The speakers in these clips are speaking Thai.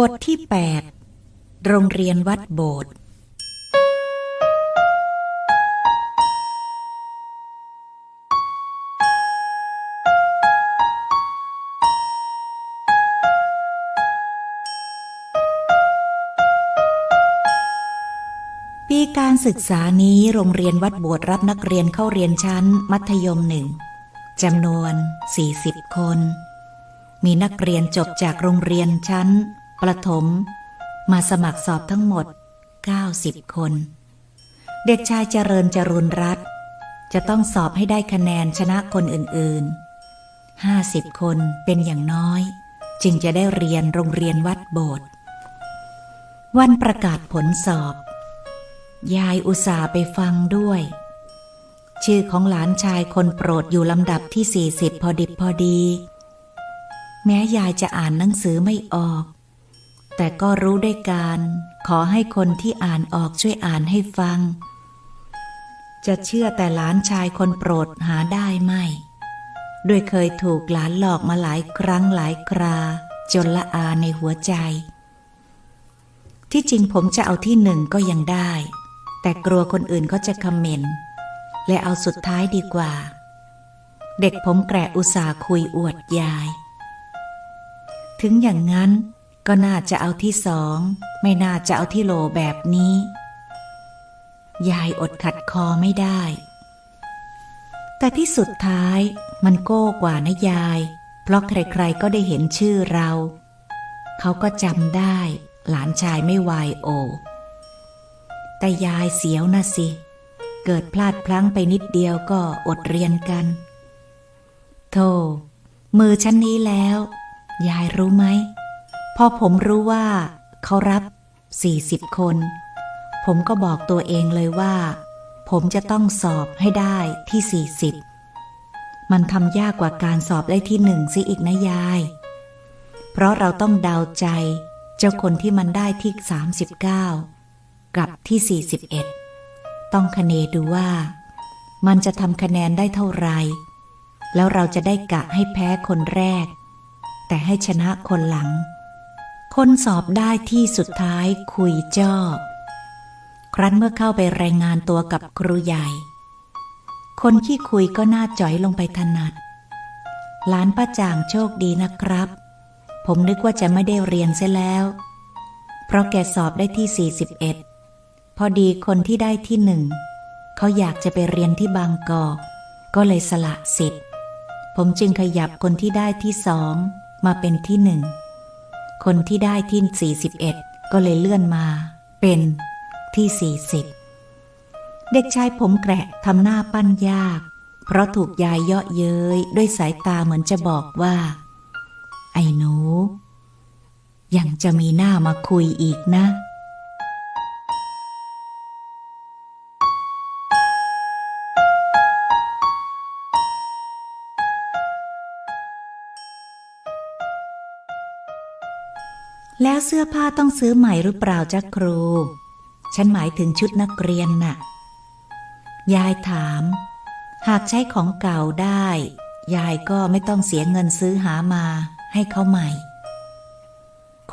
บทที่ 8 โรงเรียนวัดโบสถ์ปีการศึกษานี้โรงเรียนวัดโบสถ์รับนักเรียนเข้าเรียนชั้น มัธยมหนึ่งจำนวน 40 คน มีนักเรียนจบจากโรงเรียนชั้น ประถม มาสมัครสอบทั้งหมด 90 คน เด็กชายเจริญจรุนรัตจะต้องสอบให้ได้คะแนนชนะคนอื่นๆ 50 คนเป็นอย่างน้อย จึงจะได้เรียนโรงเรียนวัดโบสถ์วันประกาศผลสอบ ยายอุตส่าห์ไปฟังด้วย ชื่อของหลานชายคนโปรดอยู่ลำดับที่ 40 พอดิบพอดี แม้ยายจะอ่านหนังสือไม่ออก แต่ก็รู้ได้การ ขอให้คนที่อ่านออกช่วยอ่านให้ฟัง จะเชื่อแต่หลานชายคนโปรดหาได้ไม่ ด้วยเคยถูกหลานหลอกมาหลายครั้งหลายครา จนละอาในหัวใจ ที่จริงผมจะเอาที่หนึ่งก็ยังได้ แต่กลัวคนอื่นเขาจะคอมเมนต์และเอาสุดท้ายดีกว่า เด็กผมแกระอุตสาคุยอวดยาย ถึงอย่างนั้น ก็น่าจะเอาที่สอง ไม่น่าจะเอาที่โลแบบนี้ ยายอดขัดคอไม่ได้ แต่ที่สุดท้ายมันโก้กว่านะยาย เพราะใครๆก็ได้เห็นชื่อเรา เขาก็จำได้ หลานชายไม่วายโอ แต่ยายเสียวนะสิ เกิดพลาดพลั้งไปนิดเดียวก็อดเรียนกัน โธ่มือชั้นนี้แล้ว ยายรู้ไหม พอผมรู้ว่าเขารับ 40 คน ผมก็บอกตัวเองเลยว่า ผมจะต้องสอบให้ได้ที่ 40 มันทำยากกว่าการสอบได้ที่หนึ่งซิอีกนะยาย เพราะเราต้องเดาใจเจ้าคนที่มันได้ที่ 39 กับที่ 41 ต้องคเนดูว่า มันจะทำคะแนนได้เท่าไหร่แล้วเราจะได้กะให้แพ้คนแรก แต่ให้ชนะคนหลัง คนสอบได้ที่สุดท้ายคุยจ้อ ครั้นเมื่อเข้าไปรายงานตัวกับครูใหญ่ คนที่คุยก็น่าจ่อยลงไปถนัด หลานป้าจ่างโชคดีนะครับ ผมนึกว่าจะไม่ได้เรียนเสียแล้ว เพราะแกสอบได้ที่ 41 พอดีคนที่ได้ที่หนึ่งเขาอยากจะไปเรียนที่บางกอกก็เลยสละสิทธิ์ ผมจึงขยับคนที่ได้ที่สองมาเป็นที่หนึ่ง คนที่ได้ที่ 41 ก็เลยเลื่อนมา เป็นที่ 40 เด็กชายผมแกะทำหน้าปั้นยาก เพราะถูกยายเยาะเย้ยด้วยสายตาเหมือนจะบอกว่า ไอ้หนูยังจะมีหน้ามาคุยอีกนะ แล้วเสื้อผ้าต้องซื้อใหม่หรือเปล่าจ๊ะครู ฉันหมายถึงชุดนักเรียนน่ะ ยายถาม หากใช้ของเก่าได้ ยายก็ไม่ต้องเสียเงินซื้อหามาให้เขาใหม่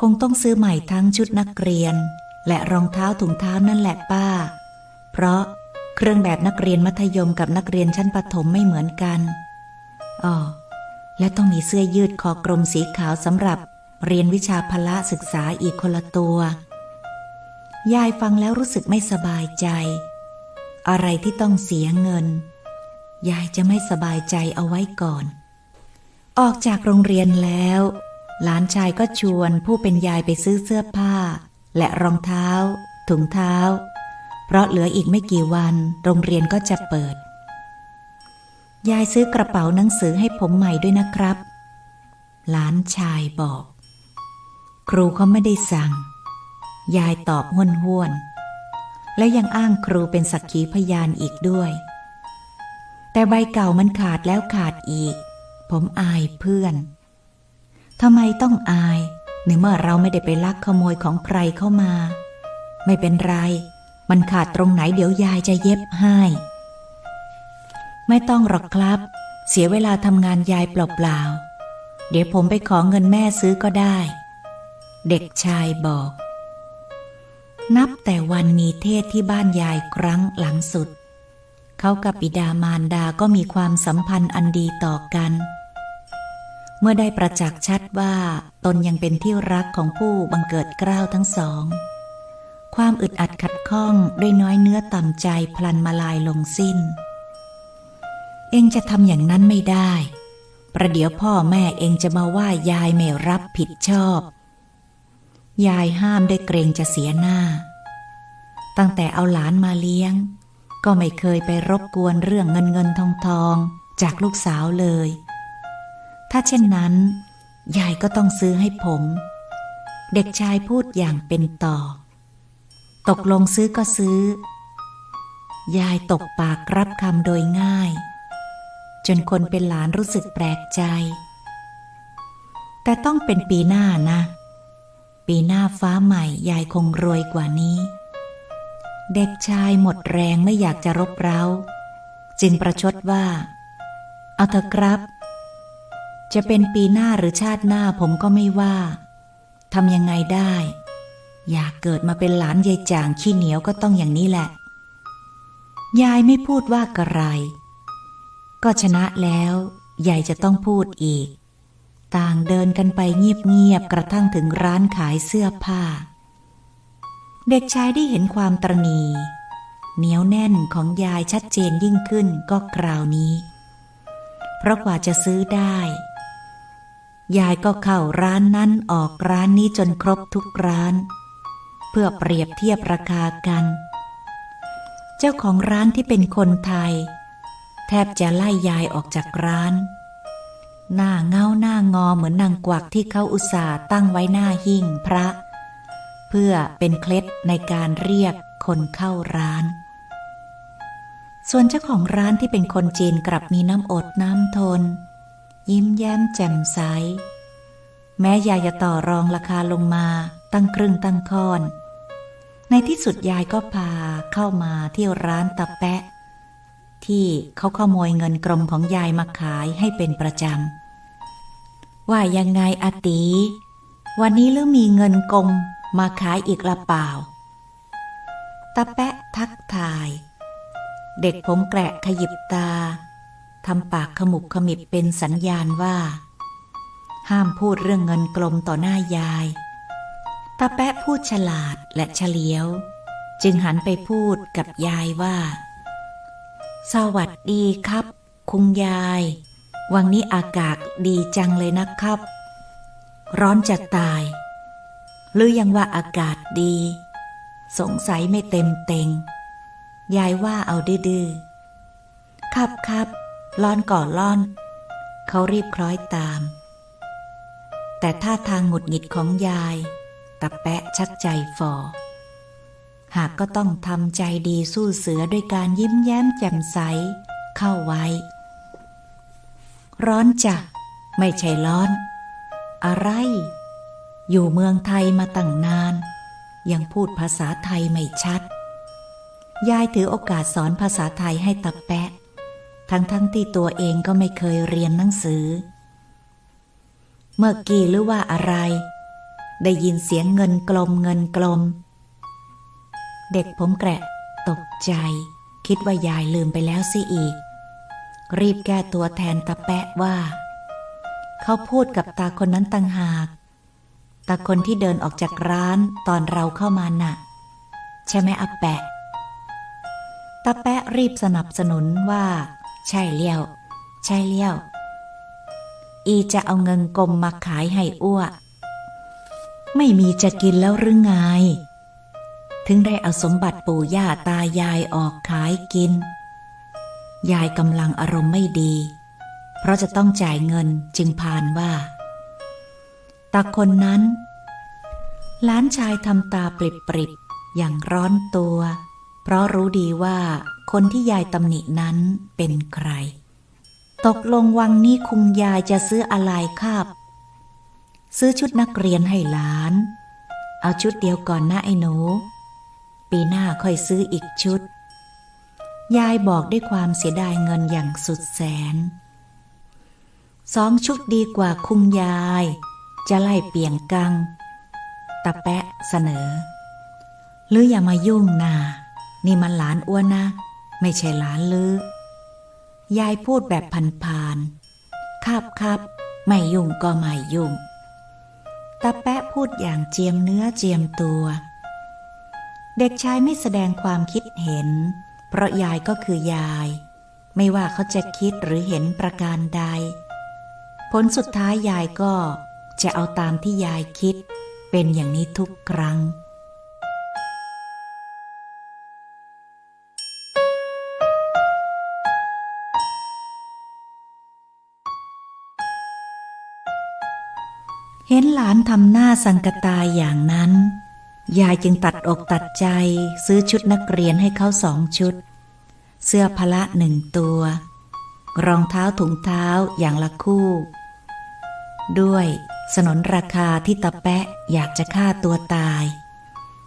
คงต้องซื้อใหม่ทั้งชุดนักเรียน และรองเท้าถุงเท้านั่นแหละป้า เพราะเครื่องแบบนักเรียนมัธยมกับนักเรียนชั้นประถมไม่เหมือนกันอ๋อและต้องมีเสื้อยืดคอกลมสีขาวสำหรับ เรียนวิชาพละศึกษาอีกคนละตัว ยายฟังแล้วรู้สึกไม่สบายใจ อะไรที่ต้องเสียเงิน ยายจะไม่สบายใจเอาไว้ก่อน ออกจากโรงเรียนแล้ว หลานชายก็ชวนผู้เป็นยายไปซื้อเสื้อผ้า และรองเท้า ถุงเท้า เพราะเหลืออีกไม่กี่วัน โรงเรียนก็จะเปิด ยายซื้อกระเป๋าหนังสือให้ผมใหม่ด้วยนะครับ หลานชายบอก ครูเขาไม่ได้สั่ง ยายตอบห้วนห้วนๆและยังอ้างครูเป็นสักขีพยานอีกด้วย แต่ใบเก่ามันขาดแล้วขาดอีก ผมอายเพื่อนทำไมต้องอายในเมื่อเราไม่ได้ไปลักขโมยของใครเข้ามา ไม่เป็นไร มันขาดตรงไหนเดี๋ยวยายจะเย็บให้ ไม่ต้องหรอกครับ เสียเวลาทำงานยายเปล่าๆเดี๋ยวผมไปขอเงินแม่ซื้อก็ได้ เด็กชายบอก นับแต่วันมีเทศที่บ้านยายครั้งหลังสุด เขากับบิดามารดาก็มีความสัมพันธ์อันดีต่อกัน เมื่อได้ประจักษ์ชัดว่าตนยังเป็นที่รักของผู้บังเกิดเกล้าทั้งสอง ความอึดอัดขัดข้องด้วยน้อยเนื้อต่ำใจพลันมาลายลงสิ้น เองจะทำอย่างนั้นไม่ได้ ประเดี๋ยวพ่อแม่เองจะมาว่ายายไม่รับผิดชอบ ยายห้ามได้เกรงจะเสียหน้า ตั้งแต่เอาหลานมาเลี้ยง ก็ไม่เคยไปรบกวนเรื่องเงินเงินทองทองจากลูกสาวเลย ถ้าเช่นนั้น ยายก็ต้องซื้อให้ผม เด็กชายพูดอย่างเป็นต่อ ตกลงซื้อก็ซื้อ ยายตกปากรับคำโดยง่าย จนคนเป็นหลานรู้สึกแปลกใจ แต่ต้องเป็นปีหน้านะ ปีหน้าฟ้าใหม่ยายคงรวยกว่านี้ เด็กชายหมดแรงไม่อยากจะรบเร้า จึงประชดว่า เอาเถอะครับ จะเป็นปีหน้าหรือชาติหน้าผมก็ไม่ว่าทำยังไงได้ อยากเกิดมาเป็นหลานยายจางขี้เหนียวก็ต้องอย่างนี้แหละ ยายไม่พูดว่ากระไร ก็ชนะแล้วยายจะต้องพูดอีก ต่างเดินกันไปเงียบๆกระทั่งถึงร้านขายเสื้อผ้า เด็กชายได้เห็นความตรณีเหนียวแน่นของยายชัดเจนยิ่งขึ้นก็คราวนี้ เพราะกว่าจะซื้อได้ ยายก็เข้าร้านนั้นออกร้านนี้จนครบทุกร้าน เพื่อเปรียบเทียบราคากัน เจ้าของร้านที่เป็นคนไทย แทบจะไล่ยายออกจากร้าน หน้าเงาหน้างอเหมือนนางกวักที่เขาอุตส่าห์ตั้งไว้หน้าหิ้งพระ เพื่อเป็นเคล็ดในการเรียกคนเข้าร้าน ส่วนเจ้าของร้านที่เป็นคนจีนกลับมีน้ำอดน้ำทน ยิ้มแย้มแจ่มใส แม้ยายจะต่อรองราคาลงมาตั้งครึ่งตั้งค่อน ในที่สุดยายก็พาเข้ามาที่ร้านตะแปะ ที่เขาขโมยเงินกรมของยายมาขายให้เป็นประจำ ว่ายังไงอาตี วันนี้เรื่อมีเงินกรมมาขายอีกละเปล่า ตะแปะทักทาย เด็กผมแกะขยิบตาทำปากขมุบขมิบเป็นสัญญาณว่า ห้ามพูดเรื่องเงินกลมต่อหน้ายาย ตาแปะพูดฉลาดและเฉลียว จึงหันไปพูดกับยายว่า สวัสดีครับ คุงยาย วังนี้อากาศดีจังเลยนะครับ ร้อนจะตาย หรือยังว่าอากาศดี สงสัยไม่เต็มเต็ง ยายว่าเอาดื้อๆครับครับล่อนก่อนล่อน เขารีบคล้อยตาม แต่ท่าทางหงุดหงิดของยายตะแปะชักใจฟอ หากก็ต้องทำใจดีสู้เสือด้วยการยิ้มแย้มแจ่มใส เข้าไว้ ร้อนจ้ะ ไม่ใช่ร้อน อะไร อยู่เมืองไทยมาตั้งนาน ยังพูดภาษาไทยไม่ชัด ยายถือโอกาสสอนภาษาไทยให้ตะแปะ ทั้งทั้งที่ตัวเองก็ไม่เคยเรียนหนังสือ เมื่อกี้หรือว่าอะไร ได้ยินเสียงเงินกลมเงินกลม เด็กผมแกะ ตกใจ คิดว่ายายลืมไปแล้วสิอีก รีบแก้ตัวแทนตาแปะว่า เขาพูดกับตาคนนั้นต่างหากตาคนที่เดินออกจากร้านตอนเราเข้ามาน่ะ ใช่ไหมอาแปะตาแปะรีบสนับสนุนว่า ใช่เลี้ยว ใช่เลี้ยว อีจะเอาเงินกลมมาขายให้อ้วไม่มีจะกินแล้วหรือไง ถึงได้เอาสมบัติปู่ย่าตายายออกขายกิน ยายกำลังอารมณ์ไม่ดี เพราะจะต้องจ่ายเงินจึงพานว่าตาคนนั้นหลานชายทำตาปริบๆอย่างร้อนตัว เพราะรู้ดีว่าคนที่ยายตำหนินั้นเป็นใคร ตกลงวังนี้คุงยายจะซื้ออะไรครับซื้อชุดนักเรียนให้หลาน เอาชุดเดียวก่อนนะไอ้หนู ปีหน้าค่อยซื้ออีกชุด ยายบอกด้วยความเสียดายเงินอย่างสุดแสน สองชุดดีกว่าคุงยาย จะไล่เปียงกังตาแปะเสนอลืออย่ามายุ่งนา นี่มันหลานอ้วนนะ ไม่ใช่หลานลือยายพูดแบบพันๆครับครับ ไม่ยุ่งก็ไม่ยุ่งตาแปะพูดอย่างเจียมเนื้อเจียมตัว เด็กชายไม่แสดงความคิดเห็น เพราะยายก็คือยาย ไม่ว่าเขาจะคิดหรือเห็นประการใด ผลสุดท้ายยายก็จะเอาตามที่ยายคิด เป็นอย่างนี้ทุกครั้งเห็นหลานทำหน้าสังกตายอย่างนั้น ยายจึงตัดอกตัดใจ ซื้อชุดนักเรียนให้เขาสองชุด เสื้อพละหนึ่งตัว รองเท้าถุงเท้าอย่างละคู่ ด้วยสนนราคาที่ตาแปะอยากจะฆ่าตัวตาย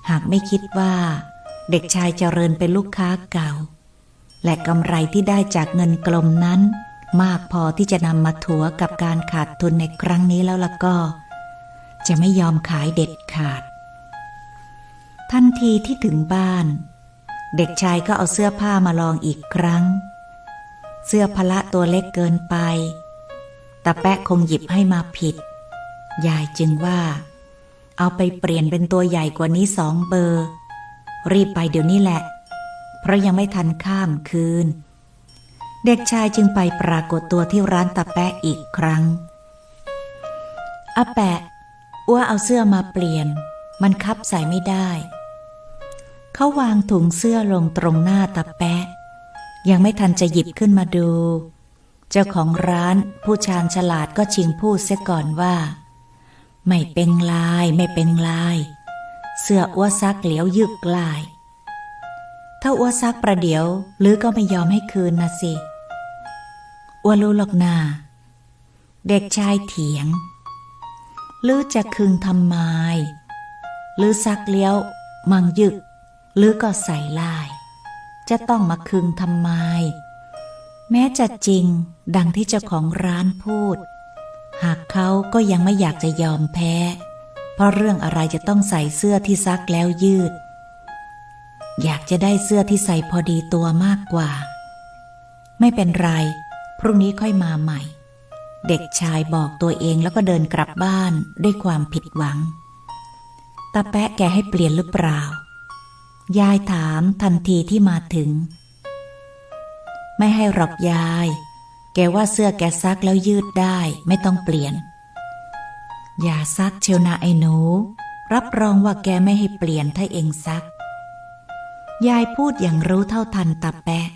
หากไม่คิดว่า เด็กชายเจริญเป็นลูกค้าเก่า และกำไรที่ได้จากเงินกลมนั้น มากพอที่จะนำมาถัวกับการขาดทุนในครั้งนี้แล้วล่ะก็ จะไม่ยอมขายเด็ดขาด ทันทีที่ถึงบ้าน เด็กชายก็เอาเสื้อผ้ามาลองอีกครั้ง เสื้อพละตัวเล็กเกินไปตาแปะคงหยิบให้มาผิด ยายจึงว่า เอาไปเปลี่ยนเป็นตัวใหญ่กว่านี้สองเบอร์ รีบไปเดี๋ยวนี้แหละ เพราะยังไม่ทันข้ามคืน เด็กชายจึงไปปรากฏตัวที่ร้านตาแปะอีกครั้งอาแปะอ้วเอาเสื้อมาเปลี่ยน มันคับใส่ไม่ได้ เขาวางถุงเสื้อลงตรงหน้าตาแปะ ยังไม่ทันจะหยิบขึ้นมาดู เจ้าของร้านผู้ชาญฉลาดก็ชิงพูดเสียก่อนว่า ไม่เป็นลายไม่เป็นลาย เสื้ออ้วซักเหลียวยึกลาย ถ้าอ้วซักประเดี๋ยวหรือก็ไม่ยอมให้คืนนะสิอ้วรู้หรอกนาเด็กชายเถียงหรือจะคึงทำไมหรือซักเลี้ยวมังยึก หรือก็ใส่ลาย จะต้องมาคึงทำไม แม้จะจริงดังที่เจ้าของร้านพูด หากเขาก็ยังไม่อยากจะยอมแพ้ เพราะเรื่องอะไรจะต้องใส่เสื้อที่ซักแล้วยืด อยากจะได้เสื้อที่ใส่พอดีตัวมากกว่า ไม่เป็นไร พรุ่งนี้ค่อยมาใหม่ เด็กชายบอกตัวเองแล้วก็เดินกลับบ้านด้วยความผิดหวังตาแปะแกให้เปลี่ยนหรือเปล่า ยายถามทันทีที่มาถึง ไม่ให้หรอกยาย แกว่าเสื้อแกซักแล้วยืดได้ไม่ต้องเปลี่ยน อย่าซักเชียวนาไอ้หนู รับรองว่าแกไม่ให้เปลี่ยนถ้าเองซัก ยายพูดอย่างรู้เท่าทันตาแปะ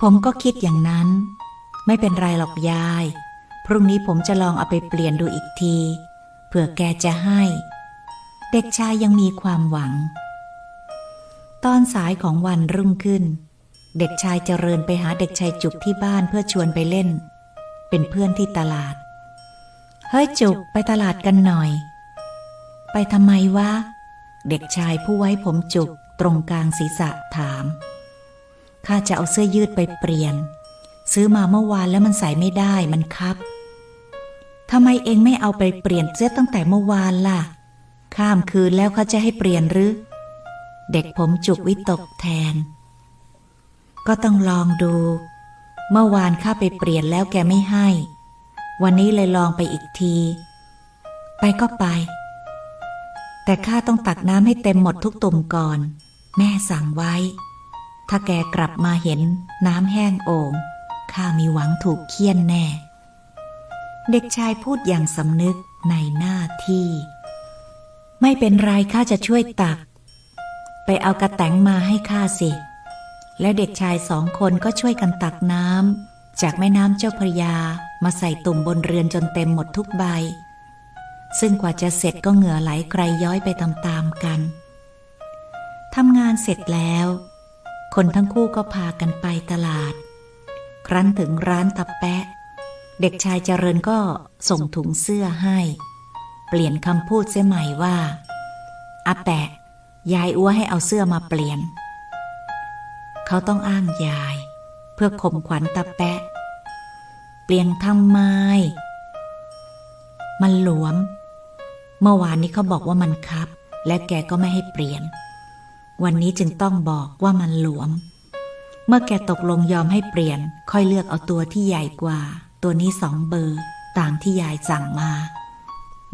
ผมก็คิดอย่างนั้น ไม่เป็นไรหรอกยาย พรุ่งนี้ผมจะลองเอาไปเปลี่ยนดูอีกที เผื่อแกจะให้เด็กชายยังมีความหวัง ตอนสายของวันรุ่งขึ้น เด็กชายเจริญไปหาเด็กชายจุกที่บ้านเพื่อชวนไปเล่น เป็นเพื่อนที่ตลาด เฮ้ยจุกไปตลาดกันหน่อย ไปทำไมวะ เด็กชายผู้ไว้ผมจุกตรงกลางศีรษะถาม ข้าจะเอาเสื้อยืดไปเปลี่ยน ซื้อมาเมื่อวานแล้วมันใส่ไม่ได้มันคับทำไมเองไม่เอาไปเปลี่ยนเสื้อตั้งแต่เมื่อวานล่ะ ข้ามคืนแล้วเขาจะให้เปลี่ยนหรือ เด็กผมจุกวิตกแทน ก็ต้องลองดู เมื่อวานข้าไปเปลี่ยนแล้วแกไม่ให้ วันนี้เลยลองไปอีกที ไปก็ไป แต่ข้าต้องตักน้ำให้เต็มหมดทุกตุ่มก่อน แม่สั่งไว้ ถ้าแกกลับมาเห็นน้ำแห้งโอ่งข้ามีหวังถูกเคี่ยนแน่ เด็กชายพูดอย่างสำนึกในหน้าที่ ไม่เป็นไรข้าจะช่วยตัก ไปเอากระแตงมาให้ข้าสิ และเด็กชายสองคนก็ช่วยกันตักน้ำจากแม่น้ำเจ้าพระยามาใส่ตุ่มบนเรือนจนเต็มหมดทุกใบ ซึ่งกว่าจะเสร็จก็เหงื่อไหลใครย้อยไปตามๆกันทำงานเสร็จแล้ว คนทั้งคู่ก็พากันไปตลาด ครั้นถึงร้านตับแปะ เด็กชายเจริญก็ส่งถุงเสื้อให้ เปลี่ยนคำพูดเสียใหม่ว่าอาแปะ ยายอ้วให้เอาเสื้อมาเปลี่ยน เขาต้องอ้างยาย เพื่อข่มขวัญตาแปะ เปลี่ยนทำไม มันหลวม เมื่อวานนี้เขาบอกว่ามันคับ และแกก็ไม่ให้เปลี่ยน วันนี้จึงต้องบอกว่ามันหลวม เมื่อแกตกลงยอมให้เปลี่ยน ค่อยเลือกเอาตัวที่ใหญ่กว่า ตัวนี้สองเบอร์ ตามที่ยายสั่งมา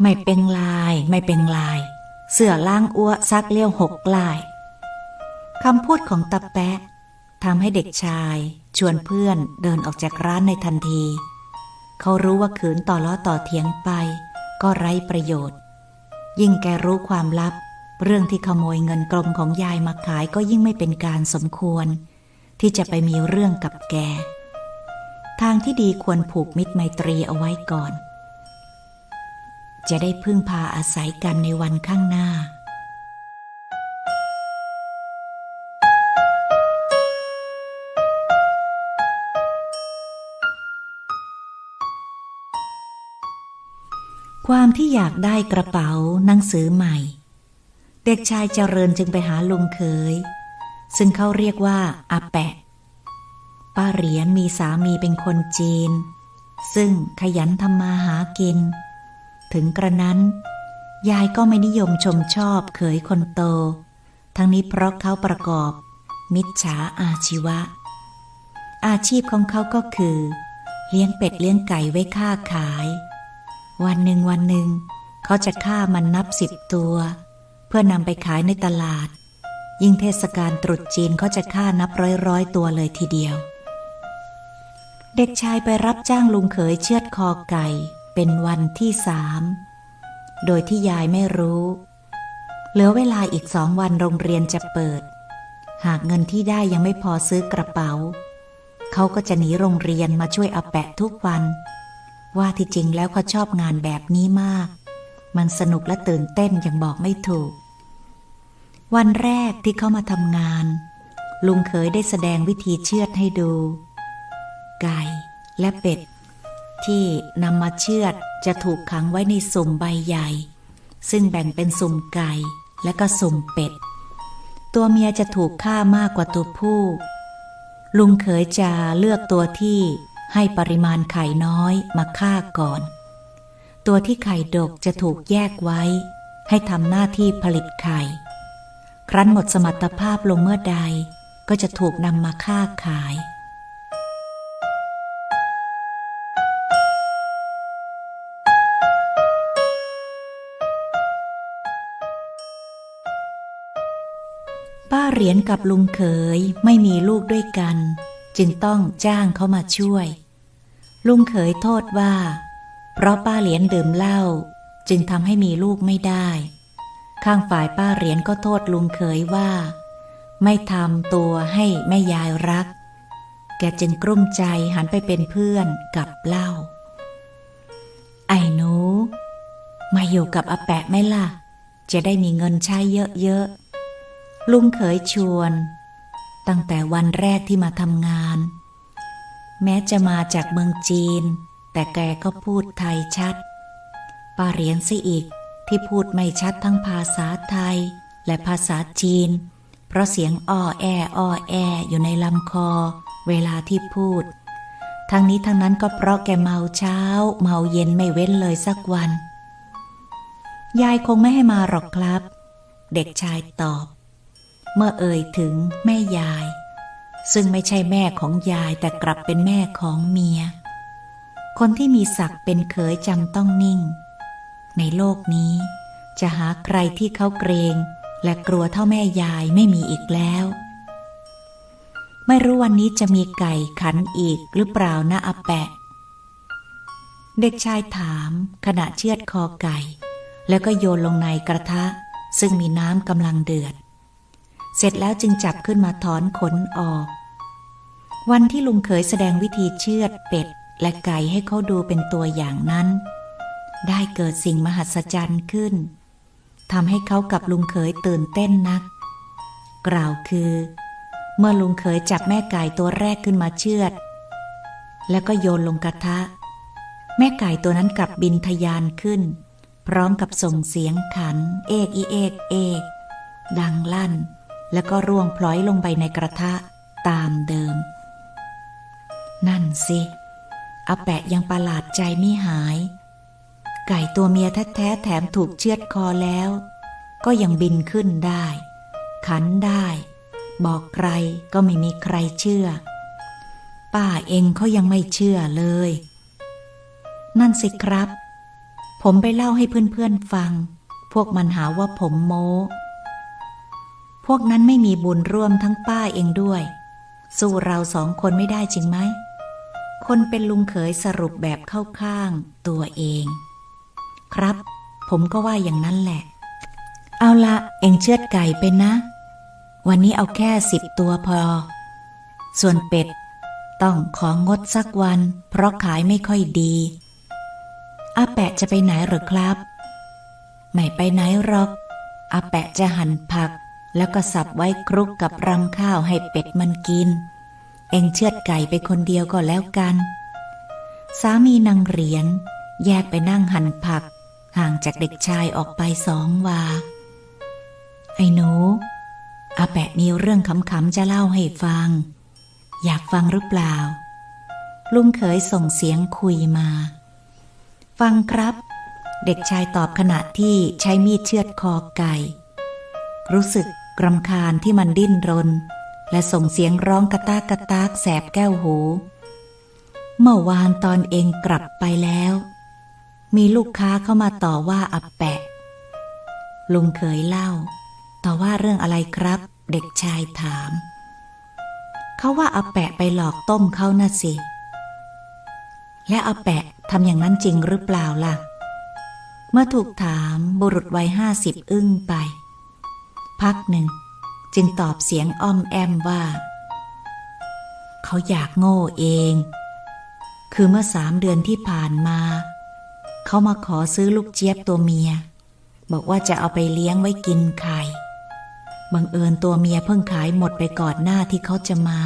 ไม่เป็นลาย ไม่เป็นลาย เสือล่างอ้วซักเลี้ยวหกลายคำพูดของตาแปะทำให้เด็กชายชวนเพื่อนเดินออกจากร้านในทันที เขารู้ว่าขืนต่อล้อต่อเถียงไป ก็ไร้ประโยชน์ ยิ่งแกรู้ความลับ เรื่องที่ขโมยเงินกลมของยายมาขายก็ยิ่งไม่เป็นการสมควร ที่จะไปมีเรื่องกับแก ทางที่ดีควรผูกมิตรไมตรีเอาไว้ก่อน จะได้พึ่งพาอาศัยกันในวันข้างหน้า ความที่อยากได้กระเป๋าหนังสือใหม่ เด็กชายเจริญจึงไปหาลุงเขยซึ่งเขาเรียกว่าอาแปะ ป้าเหรียญมีสามีเป็นคนจีน ซึ่งขยันทำมาหากิน ถึงกระนั้น ยายก็ไม่นิยมชมชอบเขยคนโต ทั้งนี้เพราะเขาประกอบ มิจฉาอาชีวะ อาชีพของเขาก็คือ เลี้ยงเป็ดเลี้ยงไก่ไว้ค่าขาย วันหนึ่งวันหนึ่ง เขาจะฆ่ามันนับสิบตัว เพื่อนำไปขายในตลาด ยิ่งเทศกาลตรุษจีนเขาจะฆ่านับร้อยร้อยตัวเลยทีเดียวเด็กชายไปรับจ้างลุงเขยเชือดคอไก่ เป็นวันที่สามโดยที่ยายไม่รู้ เหลือเวลาอีกสองวันโรงเรียนจะเปิด หากเงินที่ได้ยังไม่พอซื้อกระเป๋า เขาก็จะหนีโรงเรียนมาช่วยอาแปะทุกวัน ว่าที่จริงแล้วเขาชอบงานแบบนี้มาก มันสนุกและตื่นเต้นอย่างบอกไม่ถูก วันแรกที่เขามาทำงาน ลุงเขยได้แสดงวิธีเชือดให้ดู ไก่และเป็ด ที่นำมาเชือดจะถูกขังไว้ในสุ่มใบใหญ่ ซึ่งแบ่งเป็นสุ่มไก่และก็สุ่มเป็ด ตัวเมียจะถูกฆ่ามากกว่าตัวผู้ ลุงเขยจะเลือกตัวที่ให้ปริมาณไข่น้อยมาฆ่าก่อน ตัวที่ไข่ดกจะถูกแยกไว้ ให้ทำหน้าที่ผลิตไข่ ครั้นหมดสมรรถภาพลงเมื่อใดก็จะถูกนำมาฆ่าขาย เหรียญกับลุงเขยไม่มีลูกด้วยกัน จึงต้องจ้างเขามาช่วย ลุงเขยโทษว่า เพราะป้าเหรียญดื่มเหล้าจึงทำให้มีลูกไม่ได้ ข้างฝ่ายป้าเหรียญก็โทษลุงเขยว่า ไม่ทำตัวให้แม่ยายรัก แกจึงกลุ้มใจหันไปเป็นเพื่อนกับเหล้าไอ้หนู มาอยู่กับอาแปะไหมล่ะ จะได้มีเงินใช้เยอะๆ ลุงเขยชวน ตั้งแต่วันแรกที่มาทำงาน แม้จะมาจากเมืองจีน แต่แกก็พูดไทยชัดป้าเหรียญซิอีกที่พูดไม่ชัดทั้งภาษาไทยและภาษาจีน เพราะเสียงอ้อแออ้อแออยู่ในลำคอ เวลาที่พูด ทั้งนี้ทั้งนั้นก็เพราะแกเมาเช้า เมาเย็นไม่เว้นเลยสักวัน ยายคงไม่ให้มาหรอกครับ เด็กชายตอบ เมื่อเอ่ยถึงแม่ยาย ซึ่งไม่ใช่แม่ของยายแต่กลับเป็นแม่ของเมีย คนที่มีศักดิ์เป็นเขยจำต้องนิ่ง ในโลกนี้ จะหาใครที่เขาเกรง และกลัวเท่าแม่ยายไม่มีอีกแล้ว ไม่รู้วันนี้จะมีไก่ขันอีกหรือเปล่านะอาแปะ เด็กชายถามขณะเชือดคอไก่ แล้วก็โยนลงในกระทะ ซึ่งมีน้ำกำลังเดือด เสร็จแล้วจึงจับขึ้นมาถอนขนออก วันที่ลุงเขยแสดงวิธีเชือดเป็ด และไก่ให้เขาดูเป็นตัวอย่างนั้น ได้เกิดสิ่งมหัศจรรย์ขึ้นทำให้เขากับลุงเขยตื่นเต้นนัก กล่าวคือ เมื่อลุงเขยจับแม่ไก่ตัวแรกขึ้นมาเชือด แล้วก็โยนลงกระทะ แม่ไก่ตัวนั้นกลับบินทะยานขึ้น พร้อมกับส่งเสียงขัน เอกอีเอกเอก ดังลั่น แล้วก็ร่วงพลอยลงไปในกระทะตามเดิม นั่นสิอาแปะยังประหลาดใจไม่หาย ไก่ตัวเมียแท้ๆแถมถูกเชือดคอแล้ว ก็ยังบินขึ้นได้ ขันได้ บอกใครก็ไม่มีใครเชื่อ ป้าเองเขายังไม่เชื่อเลย นั่นสิครับ ผมไปเล่าให้เพื่อนๆฟัง พวกมันหาว่าผมโม้ พวกนั้นไม่มีบุญร่วมทั้งป้าเองด้วย สู้เราสองคนไม่ได้จริงไหม คนเป็นลุงเขยสรุปแบบเข้าข้างตัวเอง ครับ ผมก็ว่าอย่างนั้นแหละ เอาละเองเชือดไก่ไปนะ วันนี้เอาแค่สิบตัวพอ ส่วนเป็ด ต้องของงดสักวัน เพราะขายไม่ค่อยดีอาแปะจะไปไหนหรือครับ ไม่ไปไหนหรอกอาแปะจะหั่นผัก แล้วก็สับไว้คลุกกับรำข้าวให้เป็ดมันกิน เองเชือดไก่ไปคนเดียวก็แล้วกัน สามีนางเหรียญแยกไปนั่งหั่นผัก ห่างจากเด็กชายออกไปสองวา ไอ้หนูอาแปะมีเรื่องขำๆจะเล่าให้ฟัง อยากฟังหรือเปล่า ลุงเขยส่งเสียงคุยมา ฟังครับ เด็กชายตอบขณะที่ใช้มีดเชือดคอไก่ รู้สึก กรำคาญที่มันดิ้นรน และส่งเสียงร้องกระตากกระตากแสบแก้วหู เมื่อวานตอนเองกลับไปแล้ว มีลูกค้าเข้ามาต่อว่าอับแปะ ลุงเคยเล่า ต่อว่าเรื่องอะไรครับ เด็กชายถาม เขาว่าอาแปะไปหลอกต้มเขาน่ะสิ และอาแปะทำอย่างนั้นจริงหรือเปล่าล่ะ เมื่อถูกถามบุรุษวัยห้าสิบอึ้งไป พักหนึ่ง จึงตอบเสียงอ้อมแอมว่า เขาอยากโง่เอง คือเมื่อสามเดือนที่ผ่านมา เขามาขอซื้อลูกเจี๊ยบตัวเมีย บอกว่าจะเอาไปเลี้ยงไว้กินไข่บังเอิญตัวเมียเพิ่งขายหมดไปก่อนหน้าที่เขาจะมา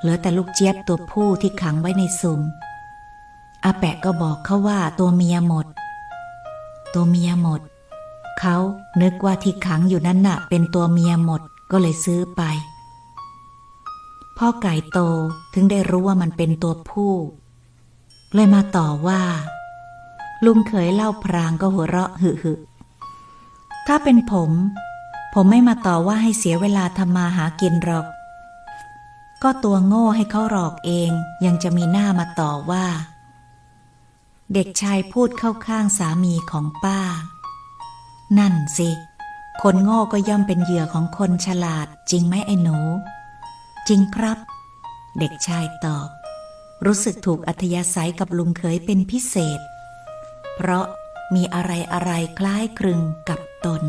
เหลือแต่ลูกเจี๊ยบตัวผู้ที่ขังไว้ในสุ่มอาแปะก็บอกเขาว่าตัวเมียหมด ตัวเมียหมด เขานึกว่าที่ขังอยู่นั้นน่ะ เป็นตัวเมียหมดก็เลยซื้อไป พ่อไก่โตถึงได้รู้ว่ามันเป็นตัวผู้ เลยมาต่อว่า ลุงเขยเล่าพรางก็หัวเราะหึหึถ้าเป็นผม ผมไม่มาต่อว่าให้เสียเวลาทำมาหากินหรอก ก็ตัวโง่ให้เขาหลอกเองยังจะมีหน้ามาต่อว่า เด็กชายพูดเข้าข้างสามีของป้า นั่นสิ คนโง่ก็ย่อมเป็นเหยื่อของคนฉลาด จริงไหมไอ้หนู จริงครับ เด็กชายตอบ รู้สึกถูกอัธยาศัยกับลุงเขยเป็นพิเศษ เพราะมีอะไรอะไรคล้ายคลึงกับตน